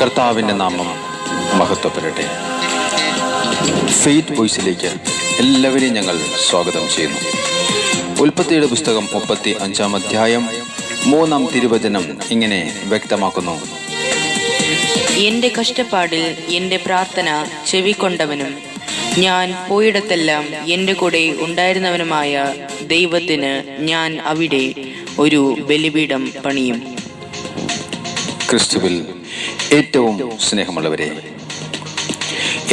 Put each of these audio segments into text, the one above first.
കർത്താവിന്റെ നാമം മഹത്വപ്പെടട്ടെ. ഫെയ്ത്ത് വോയിസിലേക്ക് എല്ലാവരെയും ഞങ്ങൾ സ്വാഗതം ചെയ്യുന്നു. ഉൽപ്പത്തിയുടെ പുസ്തകം മുപ്പത്തി അഞ്ചാം അധ്യായം മൂന്നാം തിരുവചനം ഇങ്ങനെ വ്യക്തമാക്കുന്നു. എന്റെ കഷ്ടപ്പാടിൽ എന്റെ പ്രാർത്ഥന ചെവിക്കൊണ്ടവനും ഞാൻ പോയിടത്തെല്ലാം എന്റെ കൂടെ ഉണ്ടായിരുന്നവനുമായ ദൈവത്തിന് ഞാൻ അവിടെ ഒരു ബലിപീഠം പണിയും. ക്രിസ്തുവിൽ ഏറ്റവും സ്നേഹമുള്ളവരെ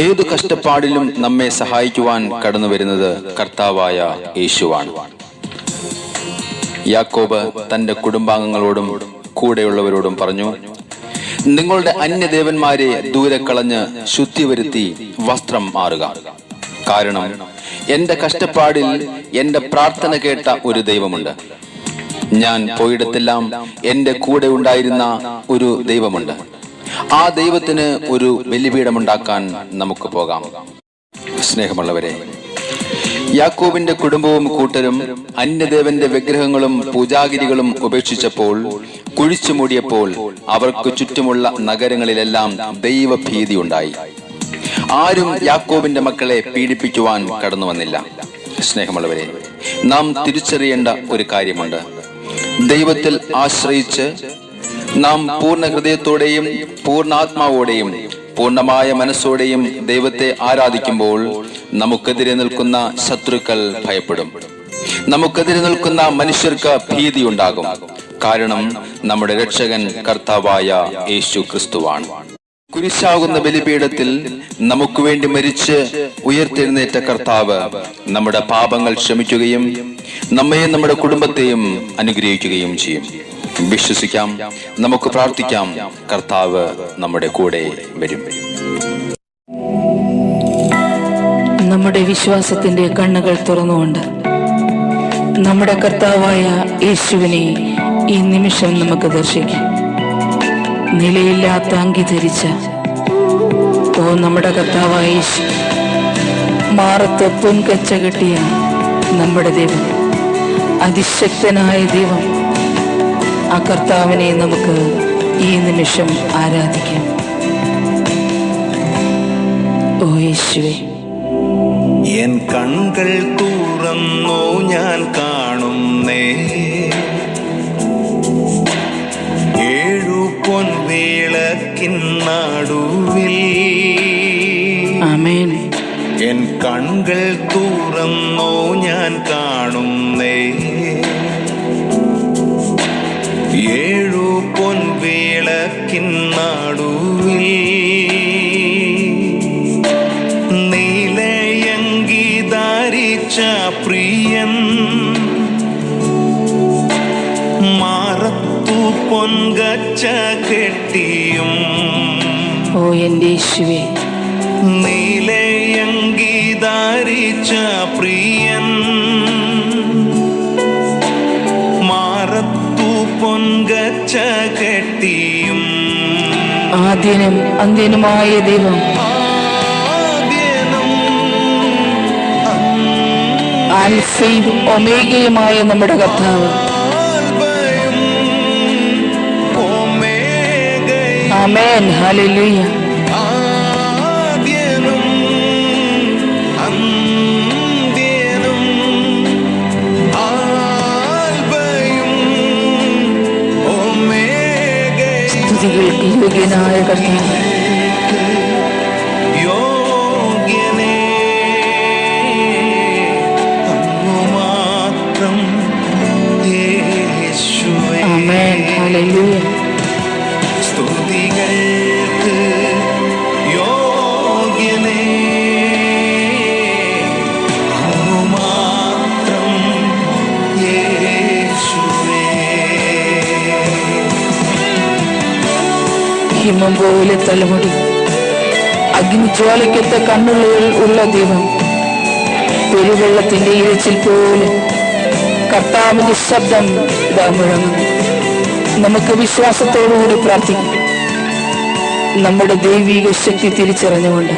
ഏതു കഷ്ടപ്പാടിലും നമ്മെ സഹായിക്കുവാൻ കടന്നു വരുന്നത് കർത്താവായ യേശുവാണ്. യാക്കോബ് തന്റെ കുടുംബാംഗങ്ങളോടും കൂടെയുള്ളവരോടും പറഞ്ഞു നിങ്ങളുടെ അന്യദേവന്മാരെ ദൂരെ കളഞ്ഞ് ശുദ്ധി വരുത്തി വസ്ത്രം മാറുക. കാരണം എന്റെ കഷ്ടപ്പാടിൽ എന്റെ പ്രാർത്ഥന കേട്ട ഒരു ദൈവമുണ്ട്. ഞാൻ പോയിടത്തെല്ലാം എന്റെ കൂടെ ഉണ്ടായിരുന്ന ഒരു ദൈവമുണ്ട്. ആ ദൈവത്തിന് ഒരു ബലിപീഠമുണ്ടാക്കാൻ നമുക്ക് പോകാം. സ്നേഹമുള്ളവരെ യാക്കോബിന്റെ കുടുംബവും കൂട്ടരും അന്യദേവന്റെ വിഗ്രഹങ്ങളും പൂജാഗിരികളും ഉപേക്ഷിച്ചപ്പോൾ കുഴിച്ചു മൂടിയപ്പോൾ അവർക്ക് ചുറ്റുമുള്ള നഗരങ്ങളിലെല്ലാം ദൈവഭീതി ഉണ്ടായി. ആരും യാക്കോബിന്റെ മക്കളെ പീഡിപ്പിക്കുവാൻ കടന്നു വന്നില്ല. സ്നേഹമുള്ളവരെ നാം തിരിച്ചറിയേണ്ട ഒരു കാര്യമുണ്ട്. ദൈവത്തിൽ ആശ്രയിച്ച് നാം പൂർണ ഹൃദയത്തോടെയും പൂർണാത്മാവോടെയും പൂർണമായ മനസ്സോടെയും ദൈവത്തെ ആരാധിക്കുമ്പോൾ നമുക്കെതിരെ നിൽക്കുന്ന ശത്രുക്കൾ ഭയപ്പെടും. നമുക്കെതിരെ നിൽക്കുന്ന മനുഷ്യർക്ക് ഭീതി ഉണ്ടാകും കാരണം നമ്മുടെ രക്ഷകൻ കർത്താവായ യേശു ക്രിസ്തുവാണ്. കുരിശാകുന്ന ബലിപീഠത്തിൽ നമുക്ക് വേണ്ടി മരിച്ച് ഉയർത്തെഴുന്നേറ്റ കർത്താവ് നമ്മുടെ പാപങ്ങൾ ക്ഷമിക്കുകയും നമ്മയും നമ്മുടെ കുടുംബത്തെയും അനുഗ്രഹിക്കുകയും ചെയ്യും. വിശ്വസിക്കാം നമുക്ക് പ്രാർത്ഥിക്കാം കർത്താവ് നമ്മുടെ കൂടെ വരും. നമ്മുടെ വിശ്വാസത്തിന്റെ കണ്ണുകൾ തുറന്നുകൊണ്ട് നമ്മുടെ കർത്താവായ യേശുവിനെ ഈ നിമിഷം നമുക്ക് ദർശിക്കാം. നിലയില്ലാത്ത അങ്കി ധരിച്ച ഓ നമ്മുടെ കർത്താവായ യേശു മാറത്ത് പൊൻകച്ച കെട്ടിയ നമ്മുടെ ദൈവം അതിശക്തനായ ദൈവം ആ കർത്താവിനെ നമുക്ക് ഈ നിമിഷം ആരാധിക്കാം. ഓ യേശുവേ. എൻ കൺകൾ തുറന്നു ഞാൻ കാണുന്നേ. ഏഴു പൊൻവിളക്കിൻ നടുവിൽ ആമേൻ. എൻ കൺകൾ തുറന്നു ഞാൻ കാണുന്നേ. നടുവിൽ നീലയങ്കി ധരിച്ച പ്രിയൻ മാറത്തു പൊൻകച്ച കെട്ടിയും ഓ എന്റെ നീലയങ്കി ധരിച്ച ആദ്യനും അന്ത്യനുമായ ദൈവം. ആൽഫയും ഒമേഗയുമായ നമ്മുടെ കർത്താവ്. ആൽബയും ഒമേഗയും സ്തുതികൾക്ക് യോഗ്യനായ കർത്താവ് യോഗ്യനേ അങ്ങു ഹിമം പോലെ തലമുടി. അഗ്നിജ്വാലയ്ക്കത്തെ കണ്ണുള്ളിൽ ഉള്ള ദൈവം. പെരുവെള്ളത്തിന്റെ ഇരച്ചിൽ പോലെ കർത്താവിന്റെ ശബ്ദം ഇതാ നമുക്ക് വിശ്വാസത്തോടുകൂടി പ്രാർത്ഥിക്കാം. നമ്മുടെ ദൈവിക ശക്തി തിരിച്ചറിഞ്ഞുകൊണ്ട്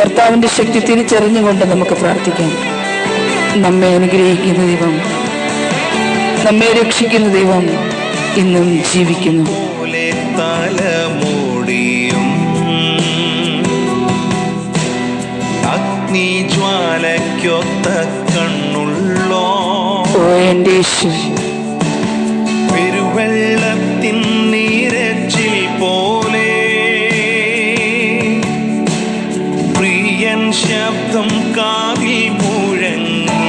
കർത്താവിന്റെ ശക്തി തിരിച്ചറിഞ്ഞുകൊണ്ട് നമുക്ക് പ്രാർത്ഥിക്കാം. നമ്മെ അനുഗ്രഹിക്കുന്ന ദൈവം നമ്മെ രക്ഷിക്കുന്ന ദൈവം ഇന്നും ജീവിക്കുന്നു. കൃപയ്ക്കൊത്ത കണ്ണുള്ളോ? എന്റെ പെരുവെള്ളത്തിൻ നീരച്ചിൽ പോലെ പ്രിയൻ ശബ്ദം കാതിൽ മുഴങ്ങി.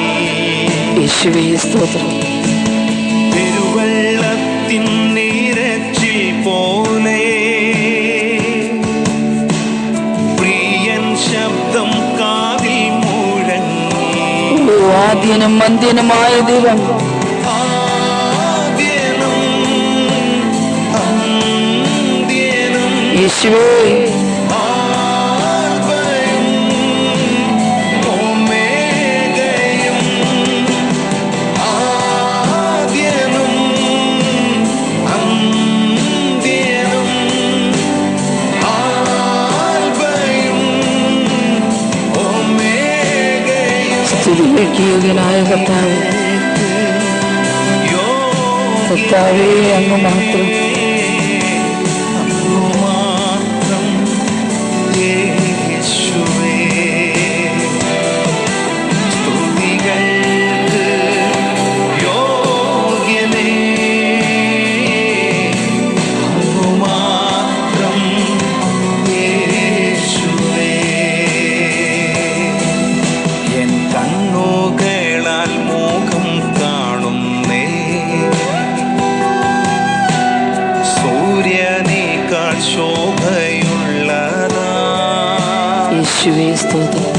യേശുവേ ആദ്യനും അന്ത്യനുമായ ദൈവം. യേശുവേ. കർത്താവേ അങ്ങ് മാത്രം യേശുവേ സ്തോത്രം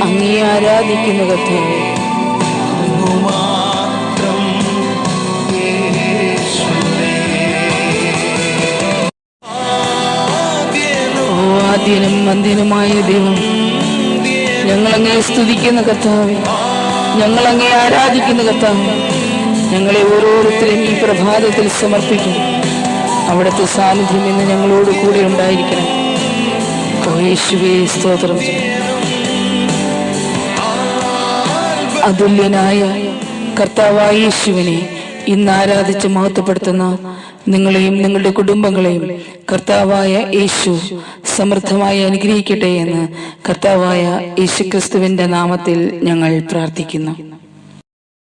അങ്ങേ ആദ്യനും ദൈവം ഞങ്ങളങ്ങേ സ്തുതിക്കുന്ന ഞങ്ങളങ്ങേ ആരാധിക്കുന്ന ഞങ്ങളെ ഓരോരുത്തരും ഈ പ്രഭാതത്തിൽ സമർപ്പിക്കും അവിടുത്തെ സാന്നിധ്യം ഇന്ന് ഞങ്ങളോട് കൂടെ ഉണ്ടായിരിക്കണം. സ്തോത്രം. അതുല്യനായ കർത്താവായ യേശുവിനെ ഇന്ന് ആരാധിച്ച് മഹത്വപ്പെടുത്തുന്ന നിങ്ങളെയും നിങ്ങളുടെ കുടുംബങ്ങളെയും കർത്താവായ യേശു സമൃദ്ധമായി അനുഗ്രഹിക്കട്ടെ എന്ന് കർത്താവായ യേശുക്രിസ്തുവിന്റെ നാമത്തിൽ ഞങ്ങൾ പ്രാർത്ഥിക്കുന്നു.